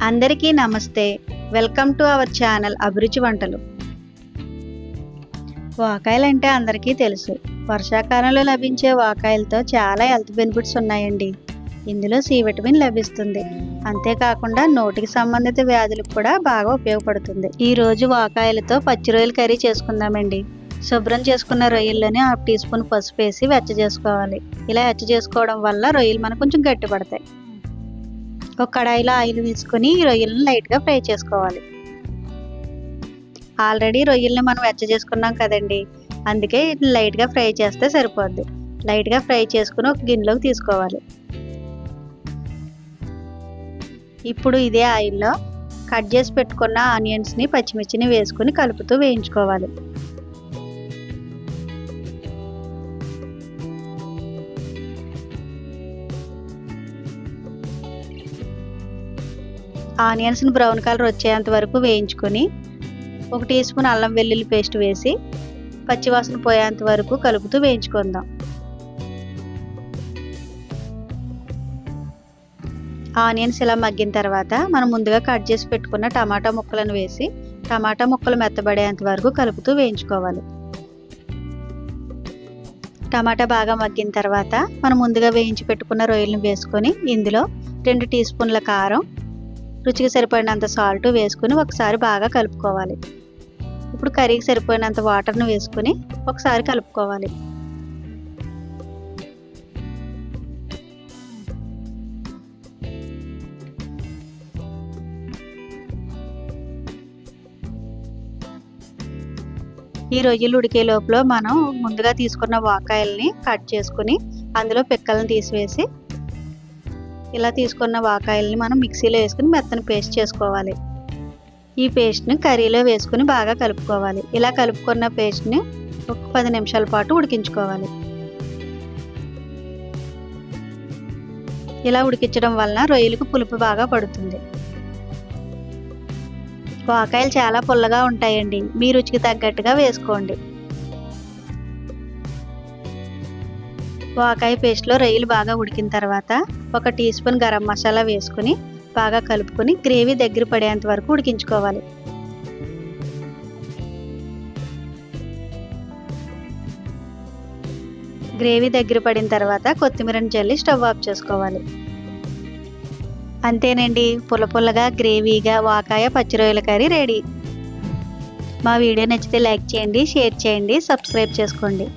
అందరికీ నమస్తే. Welcome to our channel అభిరుచి వంటలు. వాకాయలు అంటే అందరికీ తెలుసు. వర్షాకాలంలో లభించే వాకాయలతో చాలా హెల్త్ బెనిఫిట్స్ ఉన్నాయండి. ఇందులో సి విటమిన్ లభిస్తుంది. అంతేకాకుండా నోటికి సంబంధిత వ్యాధులకు కూడా బాగా ఉపయోగపడుతుంది. ఈరోజు వాకాయలతో పచ్చి రొయ్యలు కర్రీ చేసుకుందామండి. శుభ్రం చేసుకున్న రొయ్యల్లోనే హాఫ్ టీ స్పూన్ పసుపు వేసి వెచ్చ చేసుకోవాలి. ఇలా వెచ్చ చేసుకోవడం వల్ల రొయ్యలు మనకు కొంచెం గట్టిపడతాయి. ఒక కడాయిలో ఆయిల్ వేసుకొని ఈ రొయ్యలను లైట్గా ఫ్రై చేసుకోవాలి. ఆల్రెడీ రొయ్యల్ని మనం వెచ్చ చేసుకున్నాం కదండి. అందుకే లైట్గా ఫ్రై చేస్తే సరిపోద్ది. లైట్గా ఫ్రై చేసుకుని ఒక గిన్నెలోకి తీసుకోవాలి. ఇప్పుడు ఇదే ఆయిల్లో కట్ చేసి పెట్టుకున్న ఆనియన్స్ని పచ్చిమిర్చిని వేసుకుని కలుపుతూ వేయించుకోవాలి. ఆనియన్స్ని బ్రౌన్ కలర్ వచ్చేంత వరకు వేయించుకొని ఒక టీ స్పూన్ అల్లం వెల్లుల్లి పేస్ట్ వేసి పచ్చివాసన పోయేంత వరకు కలుపుతూ వేయించుకుందాం. ఆనియన్స్ ఇలా మగ్గిన తర్వాత మనం ముందుగా కట్ చేసి పెట్టుకున్న టమాటా ముక్కలను వేసి టమాటా ముక్కలు మెత్తబడేంత వరకు కలుపుతూ వేయించుకోవాలి. టమాటా బాగా మగ్గిన తర్వాత మనం ముందుగా వేయించి పెట్టుకున్న రొయ్యలను వేసుకొని ఇందులో రెండు టీ స్పూన్ల కారం రుచికి సరిపడినంత సాల్ట్ వేసుకుని ఒకసారి బాగా కలుపుకోవాలి. ఇప్పుడు కర్రీకి సరిపోయినంత వాటర్ను వేసుకుని ఒకసారి కలుపుకోవాలి. ఈ రొయ్యలు ఉడికే లోపల మనం ముందుగా తీసుకున్న వాకాయల్ని కట్ చేసుకుని అందులో పిక్కలను తీసివేసి ఇలా తీసుకున్న వాకాయల్ని మనం మిక్సీలో వేసుకుని మెత్తని పేస్ట్ చేసుకోవాలి. ఈ పేస్ట్ని కర్రీలో వేసుకుని బాగా కలుపుకోవాలి. ఇలా కలుపుకున్న పేస్ట్ని ఒక పది నిమిషాల పాటు ఉడికించుకోవాలి. ఇలా ఉడికించడం వలన రొయ్యలకు పులుపు బాగా పడుతుంది. వాకాయలు చాలా పుల్లగా ఉంటాయండి. మీ రుచికి తగ్గట్టుగా వేసుకోండి. వాకాయ పేస్ట్లో రొయ్యలు బాగా ఉడికిన తర్వాత ఒక టీ స్పూన్ గరం మసాలా వేసుకుని బాగా కలుపుకొని గ్రేవీ దగ్గర పడేంత వరకు ఉడికించుకోవాలి. గ్రేవీ దగ్గర పడిన తర్వాత కొత్తిమీరని జల్లి స్టవ్ ఆఫ్ చేసుకోవాలి. అంతేనండి పుల్ల పుల్లగా గ్రేవీగా వాకాయ పచ్చి రొయ్యల కర్రీ రెడీ. మా వీడియో నచ్చితే లైక్ చేయండి షేర్ చేయండి సబ్స్క్రైబ్ చేసుకోండి.